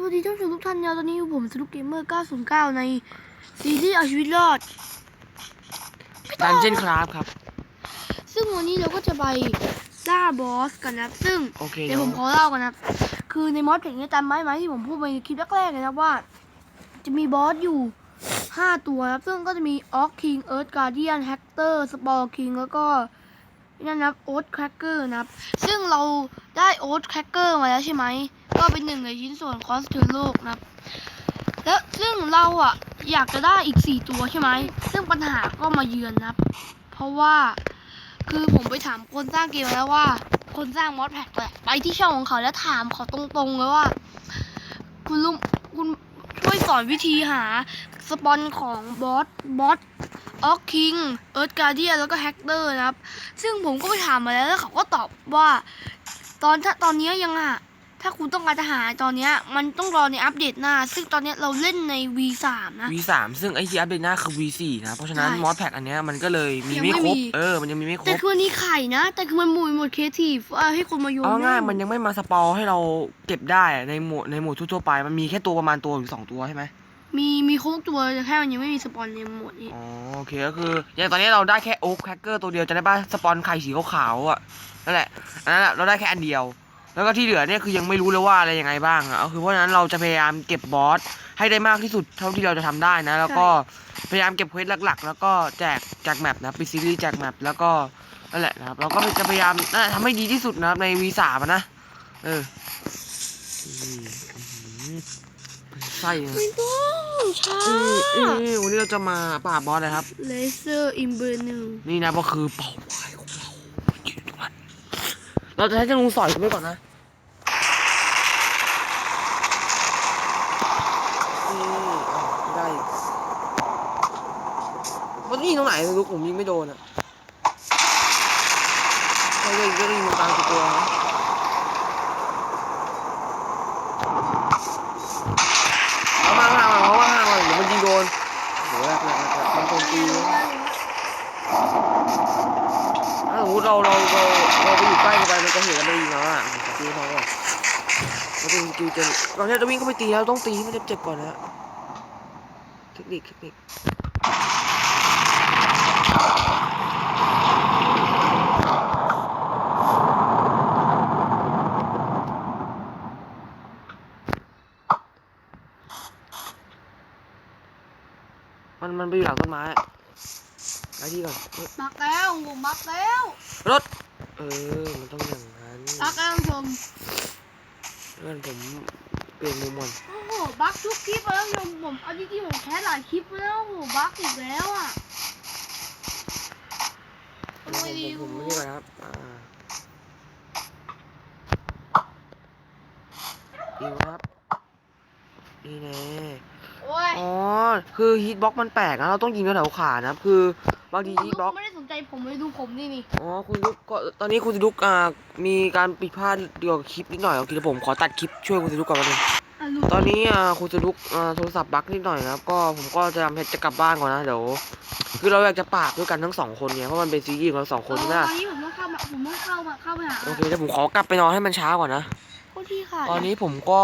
สวัสดีท่านผู้ชมทุกท่านนะตอนนี้อยู่ผมสนุกเกมเมอร์ 909 ในซีรีส์เอาชีวิตรอดดันเจนคราฟครับ ซึ่งวันนี้เราก็จะไปล่าบอสกันนะครับ ซึ่งโอเคเดี๋ยวผมขอเล่ากันนะครับ คือในมอสเพลงนี้จำไหมไหมที่ผมพูดไปในคลิปแรกๆเลยนะว่า จะมีบอสอยู่ 5 ตัวนะครับ ซึ่งก็จะมีออกคิงเอิร์ธการเดียนแฮกเตอร์สปอร์คิงแล้วก็นั่นนะครับโอ๊ตแครกเกอร์นะครับ ซึ่งเราได้โอ๊ตแครกเกอร์มาแล้วใช่ไหม ก็เป็นหนึ่งในชิ้นส่วนคอสเทอร์โลกนะครับ แล้วซึ่งเราอะอยากจะได้อีก 4 ตัวใช่ไหม ซึ่งปัญหาก็มาเยือนนะครับ เพราะว่าคือผมไปถามคนสร้างเกมแล้วว่า คนสร้างมอสแพ็กอะไปที่ช่องของเขาแล้วถามเขาตรงๆเลยว่า คุณลุงคุณช่วยสอนวิธีหาสปอนของบอสบอสออกคิงเอิร์ธการเดียแล้วก็แฮกเตอร์นะครับ ซึ่งผมก็ไปถามมาแล้วแล้วเขาก็ตอบว่า ตอนถ้าตอนนี้ยยังอะ ถ้าคุณต้องการจะหาตอนเนี้ยมันต้องรอในอัปเดตหน้า ซึ่งตอนเนี้ยเราเล่นใน V3 นะ V3 ซึ่งไอที่อัปเดตหน้าคือ V4 นะ เพราะฉะนั้นใช่มอสแพ็กอันเนี้ยมันก็เลยมียังไม่ไม่ครบ มี เออ มันยังมีไม่ครแต่บคือวันนี้ไข่นะ แต่คือมันหมุยหมดครีเอทีฟให้คนมาโยนเอาง่ายได้ๆมันยังไม่มาสปอลให้เราเก็บได้อะในหมวดในหมวดทั่วๆไป มันมีแค่ตัวประมาณตัวหรือสองตัวใช่ไหมมีมีครบทุกตัวแต่แค่มันยังไม่มีสปอนในหมวดนี้อ๋อโอเคก็คืออย่างตอนนี้เราได้แค่โอ๊คแคคเกอร์ตัวเดียวจะได้ป่ะสปอนไข่สีขาวๆอะนั่นแหละอันนั้นแหละเราได้แค่อันเดียว แล้วก็ที่เหลือเนี่ยคือยังไม่รู้เลยว่าอะไรยังไงบ้างอะก็คือเพราะฉะนั้นเราจะพยายามเก็บบอสให้ได้มากที่สุดเท่าที่เราจะทำได้นะ แล้วก็พยายามเก็บเควสหลัก ๆ แล้วก็แจกแจกแมปนะปิดซีรีส์แจกแมปแล้วก็นั่นแหละนะครับ เราก็จะพยายามนั่นแหละทำให้ดีที่สุดนะครับใน V3 อะนะเอออืมอืมไส้นะไม่ต้องช้าอืมอืมอืมวันนี้เราจะมาปราบบอสเลยครับเลเซอร์อิมเบอร์หนึ่งนี่นะก็คือเป้าหมายของเรายืนตรงนั้น เราจะใช้ลุงสอยกันไปก่อนนะนี่ได้มันนี่ตรงไหนลูกผมยิงไม่โดนอะก็ยิงก็ยิงตรงกลางตัวนะเอามาห่างๆเอามาห่างๆเดี๋ยวมันยิงโดนโหแรกแรกแรกมันโดนตีเลย ถ้าสมมติเราเราเราเราไปอยู่ใกล้กันไปมัน จะเห็นแล้วไม่ได้ยิงเราอะตีเขาก่อนเราเป็นสกิลจะก่อนที่เราจะวิ่งเข้าไปตีเราต้องตีให้มันเจ็บๆก่อนนะเทคนิคเทคนิคมันมันไปอยู่หลังต้นไม้อะไปที่ก่อนเอ๊ะบักแล้วผมบักแล้ว เออ มันต้องอย่างนั้นบักแล้วท่านผู้ชมเพื่อนผมเปลี่ยนมุมก่อนโอ้โหบักทุกคลิปแล้วท่านผู้ชมผมเอาจริงๆผมแคสหลายคลิปแล้วโอ้โหบักอีกแล้วอะผมทำไมดีผมโอ้ไม่โหได้ก่อนครับ อ่าดีครับนี่แน่ โอ้ยอ๋อ คือฮิตบ็อกมันแปลกนะ เราต้องยิงแถวๆขานะ คือบางทีฮิตบ็อก ไม่ได้สนใจ ผมเลยดูผมนี่นี่อ๋อคุณลุกก็ตอนนี้คุณลุกอ่ามีการผิดพลาดเกี่ยวกับคลิปนิดหน่อยโอเคเดี๋ยวผมขอตัดคลิปช่วยคุณลุกก่อนแป๊บนึงอะดูตอนนี้อ่าคุณจะลุกอ่าโทรศัพท์บั๊กนิดหน่อยนะครับก็ผมก็จะทำให้จะกลับบ้านก่อนนะเดี๋ยวคือเราอยากจะปราบด้วยกันทั้งสองคนเนี่ยเพราะมันเป็นซีรีส์ของเราสองคนเอใช่อไหมตอนนี้ผมต้องเข้ามาผมต้องเข้ามาเข้าไปหาโอเคเดี๋ยวผมขอกลับไปนอนให้มันช้าก่อนนะโคตรที่ขาดตอนนี้ผมก็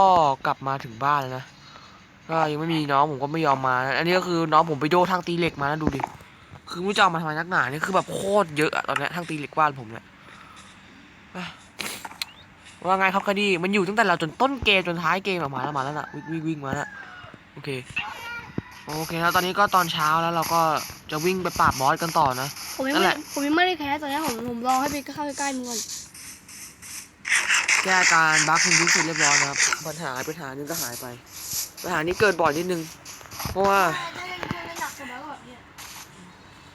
กลับมาถึงบ้านแล้วนะก็ยังไม่มีน้องผมก็ไม่ยอมมานะอันนี้ก็คือน้องผมไปโดทางตีเหล็กมานะดูดิ คือไม่รู้จะเอามาทำไมนักหนานี่คือแบบโคตรเยอะอะตอนเนี้ยทางตีเหล็กบ้านผมเนี่ยอะว่าไงครับคดีมันอยู่ตั้งแต่เราจนต้นเกมจนท้ายเกมออกมาแล้วมาแล้วน่ะวิ่งวิ่งวิ่งมาแล้วโอเคโอเคแล้วตอนนี้ก็ตอนเช้าแล้วเราก็จะวิ่งไปปราบบอสกันต่อนะผมยังนั่นไม่แหละผมยังไม่ได้แคสตอนนี้ผมผมรอให้ไปเข้าใกล้ๆมึงก่อนแก้อาการบั๊กคุณยุ้เสร็จเรียบร้อยนะครับปัญหาปัญหานึงก็หายไปปัญหานี้เกิดบ่อยนิดนึงเพราะว่า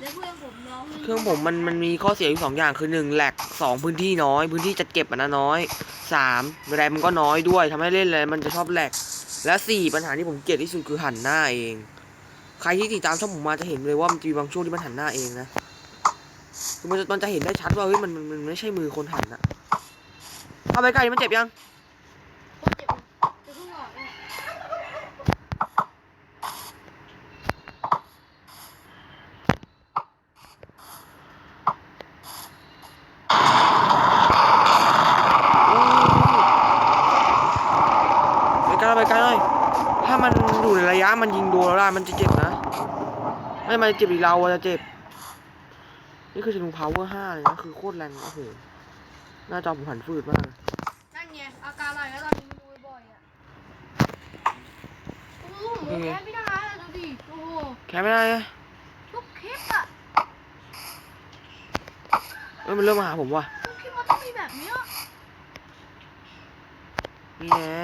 แล้วเพื่อนผมน้องเครื่องผมมันมันมีข้อเสียอยู่สองอย่างคือหนึ่งแหลกสองพื้นที่น้อย พื้นที่จะเก็บมันนะน้อยสามแรมมันก็น้อยด้วยทำให้เล่นอะไรมันจะชอบแหลกและสี่ปัญหาที่ผมเกลียดที่สุดคือหันหน้าเอง ใครที่ติดตามช่องผมมาจะเห็นเลยว่ามันจะมีบางช่วงที่มันหันหน้าเองนะคือมันจะมันจะเห็นได้ชัดว่าเฮ้ยมันมันมันไม่ใช่มือคนหันอะเข้าไปใกล้มันเจ็บยัง โคตรเจ็บเลยจะเพิ่งออกเนี่ย ไม่กล้าไป ไกลๆหน่อย ถ้ามันอยู่ในระยะ มันยิงโดนเราได้มันจะเจ็บนะ ไม่มันจะเจ็บอีกเราอะจะเจ็บ นี่คือธนูพาวเวอร์ห้าเลยนะคือโคตรแรงโอ้โหหน้าจอผมผันฟืดมากเลยนั่นไงอาการอะไรแล้วตอนนี้ดูบ่อยๆอะโอ้โหผมแพ้ไม่ได้อะดูดิโอ้โหแค่ไม่ได้นะทุกคลิปอะเอ้ยมันเริ่มมาหาผมว่ะทุกคลิปมันต้องมีแบบเนี้ยนี่แน่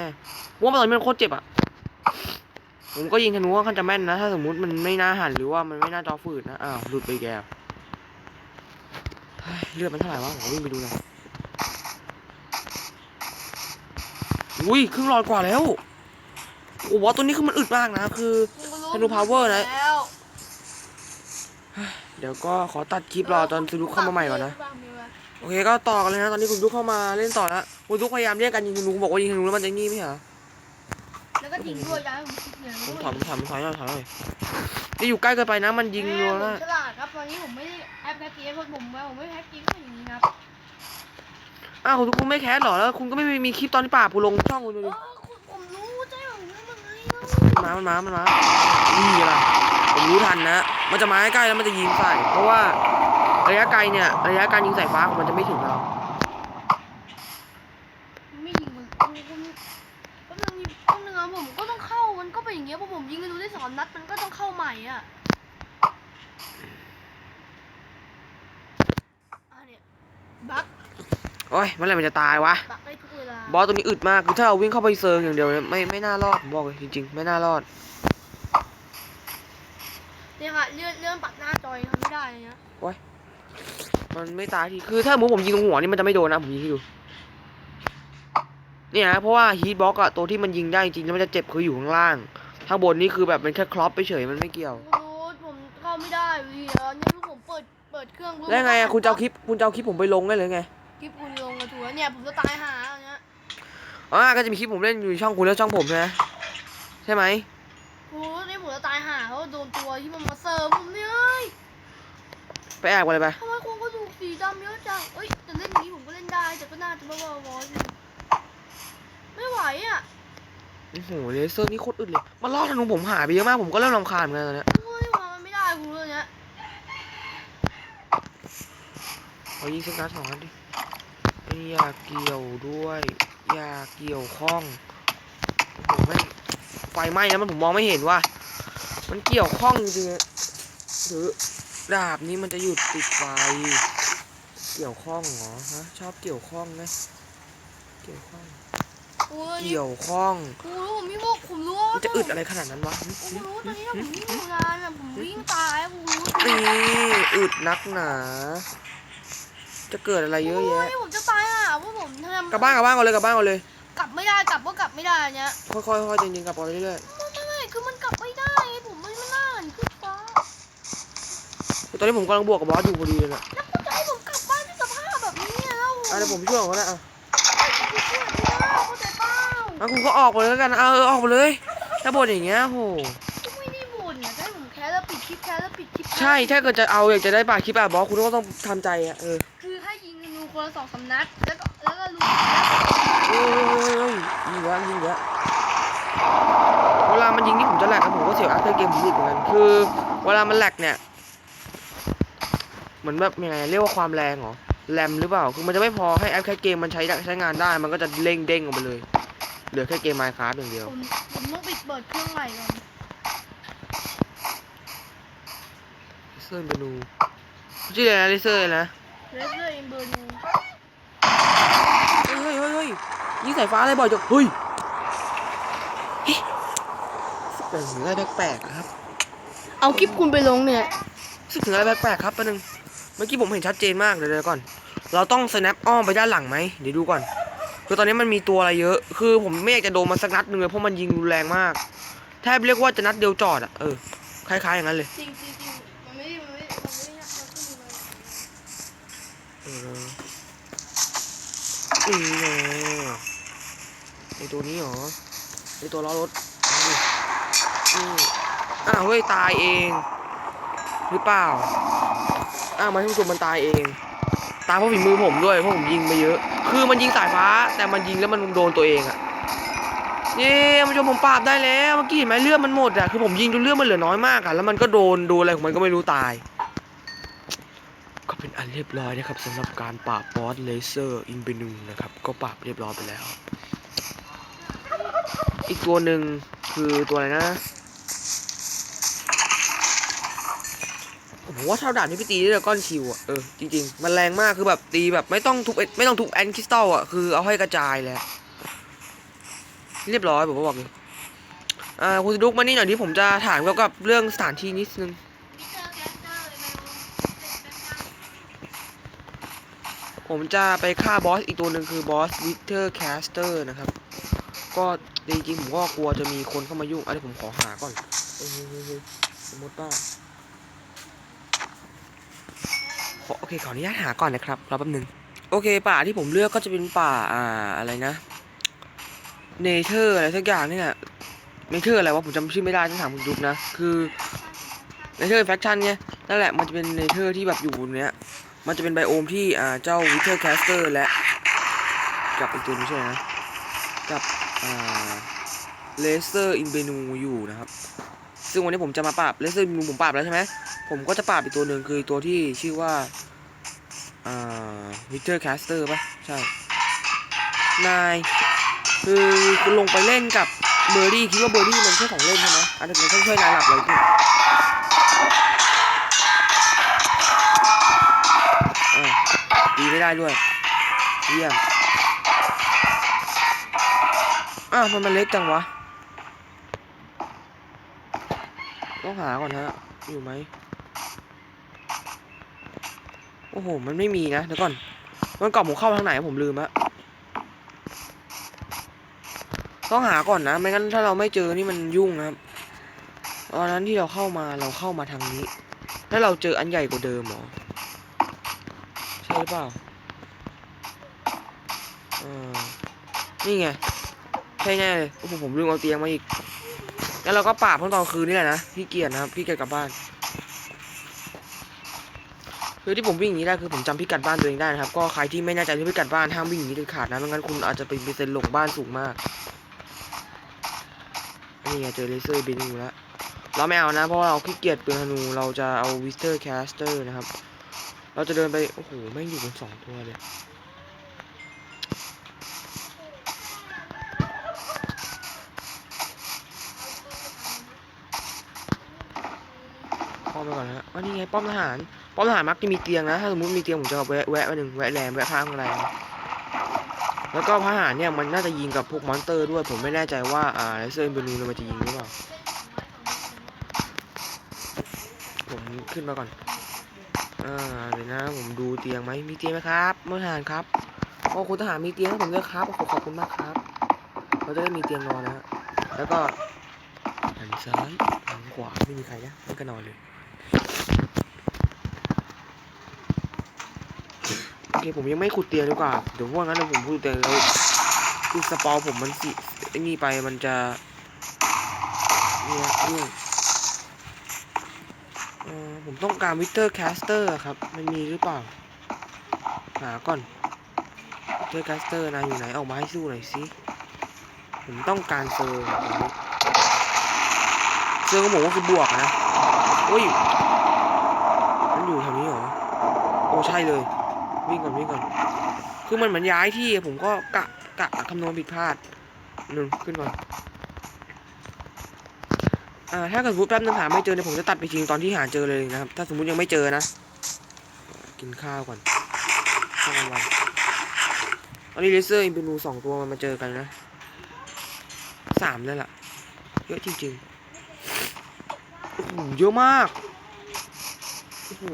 ว่าตอนนี้มันโคตรเจ็บอะ ผมก็ยิงธนูค่อนข้าจะแม่นนะ ถ้าสมมุติมันไม่น่าหันหรือว่ามันไม่น่าจอฝืดนะ อ้าว หลุดไปแกเลือดมันเท่าไหร่วะผมวิ่งไปดูน่อยอุ้ยครึ่งหลอดกว่าแล้ว โอ้โหตัวนี้คือมันอึดมากนะ คือธนู power นะแล้วเดี๋ยวก็ขอตัดคลิปรอตอนซูรุเข้ามาใหม่ก่อนนะ โอเคก็ต่อกันเลยนะ ตอนนี้คุณดุ๊กเข้ามาเล่นต่อแล้วคุณดุ๊กพยายามเรียกกันยิงธนูบอกว่ายิงธนูแล้วมันจะนี่ไม่เหรอ แล้วก็ยิงด้วยย้ายผมคิดเนี่ยผมถอยผมถอยผมถอยหน่อยถอยหน่อยนี่อยู่ใกล้เกินไปนะมันยิงรัวแม่นะผมฉลาดครับตอนนี้ผมไม่ได้แอปแพ็กเกจเพราะผมว่าผมไม่แพ็กเกจก็อย่างนี้ครับอ้าวคุณดุ๊กคุณไม่แคสเหรอแล้วคุณก็ไม่มีคลิปตอนที่ป่าปูลงช่องคุณดูเอดิอคุณผมรู้ใจผมรู้มันไงเนาะมันมา มันมา มันมา นี่ล่ะ ผมรู้ทันนะ มันจะมาใกล้ๆแล้วมันจะยิงใส่ เพราะว่าระยะไกลเนี่ย ระยะการยิงใส่ฟ้าของมันจะไม่ถึงเรา ไม่ยิงมันผมผมแป๊บนึงแป๊บนึงอะผมก็ต้องเข้ามันก็เป็นอย่างเงี้ยเพราะผมยิงกันดูได้สองนัดมันก็ต้องเข้าใหม่อะอะเนี่ยบัก โอ้ ยเมื่อไหร่มันจะตายวะบักได้ทุกเวลาบอสตัวนี้อึดมากคือถ้าเราวิ่งเข้าไปเซิร์งอย่างเดียวเนี่ยไม่ไม่น่ารอดผมบอกเลยจริงๆ ไม่น่ารอด เนี่ยค่ะเลื่อนเลื่อนปัดหน้าจอยทำไม่ได้เลยนะมันไม่ตายทีคือถ้าสมมุติผมยิงตรงหัวนี่มันจะไม่โดนนะผมยิงให้ดูเนี่ยนะเพราะว่าฮีทบ็อกอะตัวที่มันยิงได้จริงๆแล้วมันจะเจ็บคืออยู่ข้างล่างข้างบนนี่คือแบบเป็นแค่ครอปไปเฉยมันไม่เกี่ยวผมรู้ผมเข้าไม่ได้วีเออเนี่ยลูกผมเปิดเปิดเครื่องปุ๊บแล้วไงอะคุณจะเอาคลิปคุณจะเอาคลิปผมไปลงได้เลยไง คลิปคุณลงกระถูเนี่ยผมจะตายหาอันเนี้ยอ๋อก็จะมีคลิปผมเล่นอยู่ในช่องคุณแล้วช่องผมใช่ไหมใช่ไหมโอ้เนี่ยผมจะตายหาเพราะว่าโดนตัวที่มันมาเสิร์ฟผมเนี่ยไปแอบกันเลยไปทำไมคนก็ดูสีดำเยอะจังเอ้ยแต่เล่นอย่างนี้ผมก็เล่นได้แต่ก็น่าจะบ้าๆบอๆอยู่ไม่ไหวอะโอ้โหเลเซอร์นี่โคตรอึดเลยมันล่อธนูผมหายไปเยอะมากผมก็เริ่มรำคาญเหมือนกันตอนเนี้ยโอ้ยว่ามันไม่ได้คุณเรื่องเนี้ยเอายิงสักนัดสองนัดดิไอ้อยากเกี่ยวด้วย อยากเกี่ยวข้องโอ้โหแม่งไฟไหม้แล้วมันผมมองไม่เห็นว่า มันเกี่ยวข้องจริงๆอะหรือดาบนี้มันจะหยุดติดไฟ เกี่ยวข้องเหรอฮะชอบเกี่ยวข้องนะเกี่ยวข้อง โอ้ยเกี่ยวข้อง กูรู้ผมมีพวกผมรู้ว่ามันจะอึดอะไรขนาดนั้นวะกูรู้ตอนนี้ผมวิ่งอยู่นานอะผมวิ่งตายกูรู้นี่อึดนักหนา จะเกิดอะไรเยอะโอ้แยะยผมจะตายอะว่า ผมทำกลับบ้านกลับบ้านก่อนเลยกลับบ้านก่อนเลยกลับไม่ได้กลับก็กลับไม่ได้อันเนี้ยค่อยๆค่อยๆจริงๆกลับก่อนเรื่อยไม่ไม่ไม่คือมันกลับไม่ได้ไงผมไม่มันน่าหันขึ้นฟ้าๆคือตอนนี้ผมกำลังบวกกับบอสอยู่พอดีเลยนะแล้วคุณจะให้ผมกลับบ้านด้วยสภาพแบบนี้เนี่ยแล้วอะเดี๋ยวผมช่วยก่อนก็ได้อะผมช่วยไม่ได้เข้าใจเปล่าอะคุณก็ออกไปเลยแล้วกันนะเอาเออออกไปเลยถ้าบ่นอย่างเงี้ยโหก็ไม่ได้บ่นเนี่ยจะให้ผมแคสแล้วปิดคลิปแคสแล้วปิดคลิปใช่ถ้าเกิดจะเอาอยากจะได้ปากคลิปอะบอสคุณก็ต้องทำใจอะเออคือให้ยิงธนูคนละสองสามนัดแล้วก็แล้วก็รู้ เอ้ยยิงเยอะยิงเยอะเวลามันยิงนี่ผมจะแหลกนะผมก็เสียวอาร์เธอร์เกมผมหลุดเหมือนกันคือ เวลามันแหลกเนี่ยเหมือนแบบยังไงเรียกว่าความแรงเหรอแรมหรือเปล่าคือมันจะไม่พอให้แอปแค่เกมมันใช้ใช้งานได้ มันก็จะเร่งเด้งออกมาเลยเหลือแค่เกม Minecraft อย่างเดียวผมผมต้องปิดเปิดเครื่องใหม่ก่อนเลเซอร์เมนูชื่ออะไรนะเลเซอร์นะเลเซอร์อ็มเบอร์นู ฮ้ยเฮ้ยเฮ้ยยิงสายฟ้าอะไรบ่อยจังเฮ้ยเฮ้ยรู้สึกถึงอะไรแปลกๆครับเอาคลิปคุณไปลงเนี่ยรู้สึกถึงอะไรแปลกๆครับแป๊บนึงเมื่อกี้ผมเห็นชัดเจนมากเดี๋ยวเดี๋ยวก่อน เราต้อง snap อ้อมไปด้านหลังไหมเดี๋ยวดูก่อนคือตอนนี้มันมีตัวอะไรเยอะ คือผมไม่อยากจะโดนมันสักนัดหนึ่งเลยเพราะมันยิงรุนแรงมาก แทบเรียกว่าจะนัดเดียวจอดอะ เออ คล้ายๆอย่างนั้นเลยจริงจริงจริงมันไม่ได้มันไม่ได้มันไม่ได้มันไม่ได้ เอออืมแน่ไอตัวนี้เหรอไอตัวล้อรถอาดิอืมอ้าวเฮ้ยตายเอง หรือเปล่า อ้าวมันที่มันมันตายเอง ตายเพราะฝีมือผมด้วยเพราะผมยิงไปเยอะ คือมันยิงสายฟ้า แต่มันยิงแล้วมันโดนตัวเองอะเย้ท่านผู้ชมผมปราบได้แล้วเมื่อกี้เห็นไหมเลือดมันหมดอะคือผมยิงจนเลือดมันเหลือน้อยมากอะแล้วมันก็โดนโดนอะไรของมันก็ไม่รู้ตาย ก็เป็นอันเรียบร้อยนะครับสำหรับการปราบบอสเลเซอร์อินเบนูนะครับ ก็ปราบเรียบร้อยไปแล้ว อีกตัวหนึ่งคือตัวอะไรนะผมว่าเท่าด่านที่พี่ตีได้ก้อนชิวอะเออจริงๆ มันแรงมากคือแบบตีแบบไม่ต้องทุบไม่ต้องทุบแอนคริสตัลอะคือเอาให้กระจายเลยอะเรียบร้อยผมบอกเลยอ่าคุณสดุกมานี่หน่อยที่ผมจะถามเกี่ยวกับเรื่องสถานที่นิดนึง ผมจะไปฆ่าบอสอีกตัวหนึ่งคือบอสวิเทอร์แคสเตอร์นะครับ ก็จริงๆผมก็กลัวจะมีคนเข้ามายุ่งอะไรผมขอหาก่อนเฮ้ยเฮ้ยสมมติว่าขอโอเคขออนุญาตหาก่อนนะครับรอแป๊บนึงโอเคป่าที่ผมเลือกก็จะเป็นป่าอ่าอะไรนะเนเธอร์อะไรสักอย่างนี่ยเนเธอร์อะไรวะผมจำชื่อไม่ได้ต้องถามคุณดุกนะคือเนเธอร์แฟคชั่นเนี่ยนั่นแหละมันจะเป็นเนเธอร์ที่แบบอยู่เนี้ย มันจะเป็นไบโอมที่เจ้าวิเทอร์แคสเตอร์และกับอีกตัวนี้ใช่ไหมนะกับเลเซอร์อินเบนูอยู่นะครับ ซึ่งวันนี้ผมจะมาปราบเลเซอร์อินเบนูผมปราบแล้วใช่ไหมผมก็จะปราบอีกตัวหนึ่งคือตัวที่ชื่อว่าวิเทอร์แคสเตอร์ป่ะ ใช่ นาย คือคุณลงไปเล่นกับเบอร์รี่คิดว่าเบอร์รี่มันใช่ของเล่นใช่ไหมอันนี้มันช่วยนายหลับเลยพี่ีไม่ได้ด้วยเยี่ยมอ้าวมันมันเล็กจังวะ ต้องหาก่อนฮะ อยู่ไหม โอ้โห มันไม่มีนะ เดี๋ยวก่อน มันกล่องผมเข้าทางไหนผมลืมอะต้องหาก่อนนะ ไม่งั้นถ้าเราไม่เจอนี่มันยุ่งนะครับตอนนั้นที่เราเข้ามาเราเข้ามาทางนี้แล้วเราเจออันใหญ่กว่าเดิมหรอ หรือเปล่าเออนี่ไง ใช่แน่เลยโอ้โหผมลืมเอาเตียงมาอีก แล้วเราก็ปาบเพิ่งตอนคืนนี่แหละนะพี่เกียรนะครับพี่เกียรกลับบ้าน คือที่ผมวิ่งอย่างนี้ได้คือผมจำพิกัดบ้านตัวเองได้นะครับ ก็ใครที่ไม่แน่ใจที่พิกัดบ้านห้ามวิ่งอย่างนี้เด็ดขาดนะไม่งั้นคุณอาจจะเป็นเปอร์เซ็นต์หลงบ้านสูงมาก นี่ไงเจอเลเซอร์บินอยู่แล้วเราไม่เอานะเพราะว่าเราขี้เกียจเปลืองธนูเราจะเอาวิสเตอร์แคสเตอร์นะครับ เราจะเดินไป โอ้โหแม่งอยู่กันสองตัวเลยป้อมไปก่อนนะว่านี่ไงป้อมทหาร ป้อมทหารมักจะมีเตียงนะ ถ้าสมมติมีเตียงผมจะแวะแวะมาหนึ่งแวะแรมแวะข้างอะไร แล้วก็ทหารเนี่ยมันน่าจะยิงกับพวกมอนสเตอร์ด้วย ผมไม่แน่ใจว่า อ่าเลเซอร์เบนูมันจะยิงหรือเปล่า ผมขึ้นมาก่อน อ่าเดี๋ยวนะ ผมดูเตียงไหมมีเตียงไหมครับเมอทหารครับโอ้คุณทหารมีเตียงให้ผมด้วยครับโอ้โหขอบคุณมากครับเราจะได้มีเตียงนอนนะฮะแล้วก็หันซ้ายหันขวาไม่มีใครนะมันก็นอนเลยโอเคผมยังไม่ขุดเตียงดีกว่าเดี๋ยวพวกนั้นเดี๋ยวผมขุดเตียงแล้วคือสปอร์ผมมันสิไอ้นี่ไปมันจะเนี่ยยุ่ง ออผมต้องการวิเตอร์แคสเตอร์ครับ มันมีหรือเปล่า หาก่อนวิเตอร์แคสเตอร์นายอยู่ไหนออกมาให้สู้หน่อยสิผมต้องการเซอร์เซอร์ของผมก็คือบวกนะโอ้ยมันอยู่แถวนี้เหรอโอ้ใช่เลย วิ่งก่อนวิ่งก่อนคือมันเหมือนย้ายที่ผมก็กะกะคำนวณผิดพลาดหนึ่งขึ้นก่อน อ่าถ้าเกิดสมมติแป๊บนึงหาไม่เจอเนี่ยผมจะตัดไปจริงตอนที่หาเจอเลยนะครับ ถ้าสมมติยังไม่เจอนะ กินข้าวก่อนข้าวกลางวันตอนนี้เลเซอร์อินเปนูสองตัวมันมาเจอกันนะสามเลยล่ะ เยอะจริงๆโอ้โหเยอะมากโอ้โห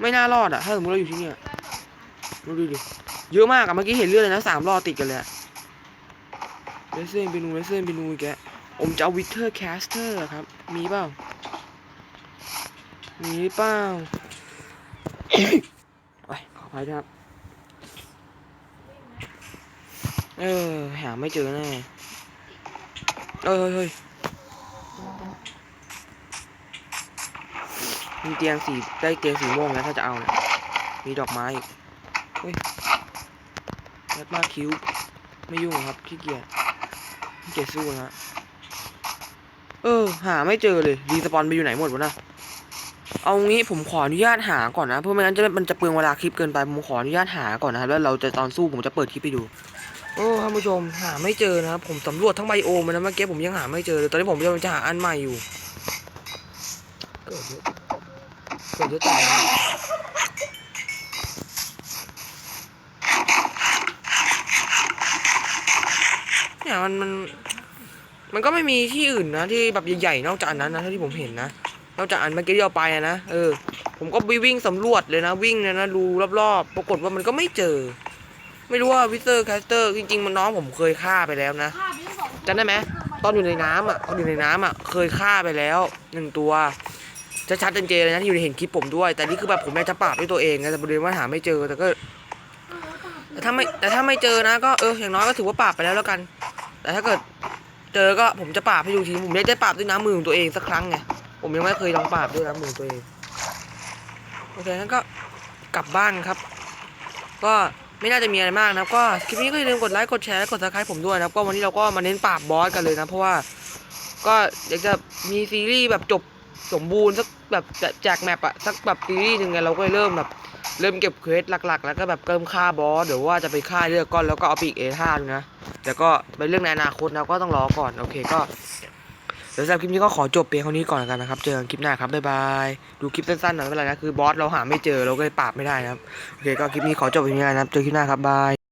ไม่น่ารอดอะถ้าสมมติเราอยู่ที่เนี่ยดูดิดิเยอะมากอะเมื่อกี้เห็นเลือดเลยนะสามรอดติดกันเลยเลเซอร์เบนูเลเซอร์เบนูอีกแก ผมจะเอาวิเทอร์แคสเตอร์ครับ มีเปล่า มีเปล่าไปขออภัยครับ เออ หาไม่เจอแน่เอ้ยเฮ้ยเฮ้ยมีเตียงสีได้เตียงสีม่วงแล้วถ้าจะเอาเนี่ยมีดอกไม้อีกเฮ้ยแรดมาคิวไม่ยุ่งครับขี้เกียจขี้เกตสู้นะ เออ หาไม่เจอเลยรีสปอนไปอยู่ไหนหมดวะนะเอางี้ผมขออนุญาตหาก่อนนะเพราะไม่งั้นจะมันจะเปลืองเวลาคลิปเกินไปผมขออนุญาตหาก่อนนะครับแล้วเราจะตอนสู้ผมจะเปิดคลิปไปดูโอ้ท่านผู้ชมหาไม่เจอนะครับผมสำรวจทั้งไบโอมนะเมื่อกี้ผมยังหาไม่เจอเลยตอนนี้ผมกำลังจะหาอันใหม่อยู่เกิดเยอะเกิดเยอะจังนะเนี่ยมันมัน มันก็ไม่มีที่อื่นนะที่แบบใหญ่ๆนอกจากอันนั้นนะเท่าที่ผมเห็นนะนอกจากอันเมื่อกี้ที่เอาไปนะเออผมก็ไปวิ่งสำรวจเลยนะวิ่งเลยนะดูรอบๆ ปรากฏว่ามันก็ไม่เจอ ไม่รู้ว่าวิเตอร์แคสเตอร์จริงๆมันน้องผมเคยฆ่าไปแล้วนะจำได้ไหมตอนอยู่ในน้ำอะตอนอยู่ในน้ำอะเคยฆ่าไปแล้วหนึ่งตัวจะชัดเจนๆเลยนะที่อยู่ในเห็นคลิปผมด้วย แต่นี่คือแบบผมอยากจะปราบด้วยตัวเองนะแต่ประเด็นว่าหาไม่เจอแต่ก็แต่ถ้าไม่แต่ถ้าไม่เจอนะก็เอออย่างน้อยก็ถือว่าปราบไปแล้วแล้วกัน แต่ถ้าเกิด เจอก็ผมจะปราบให้ดูทีผมได้ได้ปราบด้วยน้ำมือของตัวเองสักครั้งไงผมยังไม่เคยลองปราบด้วยน้ำมือตัวเองโอเคงั้นก็กลับบ้านครับ ก็ไม่น่าจะมีอะไรมากนะครับ ก็คลิปนี้ก็อย่าลืมกดไลค์กดแชร์และกดซับสไครต์ผมด้วยนะครับก็วันนี้เราก็มาเน้นปราบบอสกันเลยนะ เพราะว่าก็อยากจะมีซีรีส์แบบจบสมบูรณ์สักแบบแจกแมปอะสักแบบซีรีส์หนึ่งไงเราก็เลยเริ่มแบบ เริ่มเก็บเควสหลักๆ แล้วก็แบบเริ่มค่าบอสเดี๋ยวว่าจะไปฆ่าเลือกก้อนแล้วก็เอาปีกเอท่าดูนะแต่ก็เป็นเรื่องในอนาคตนะก็ต้องรอก่อนโอเคก็เดี๋ยวสำหรับคลิปนี้ก็ขอจบเพียงเท่านี้ก่อนแล้วกันนะครับ เจอกันคลิปหน้าครับบ๊ายบายดูคลิปสั้นๆหน่อยไม่เป็นไรนะคือบอสเราหาไม่เจอเราก็เลยปราบไม่ได้นะครับโอเคก็คลิปนี้ขอจบเพียงเท่านี้นะครับเจอคลิปหน้าครับบาย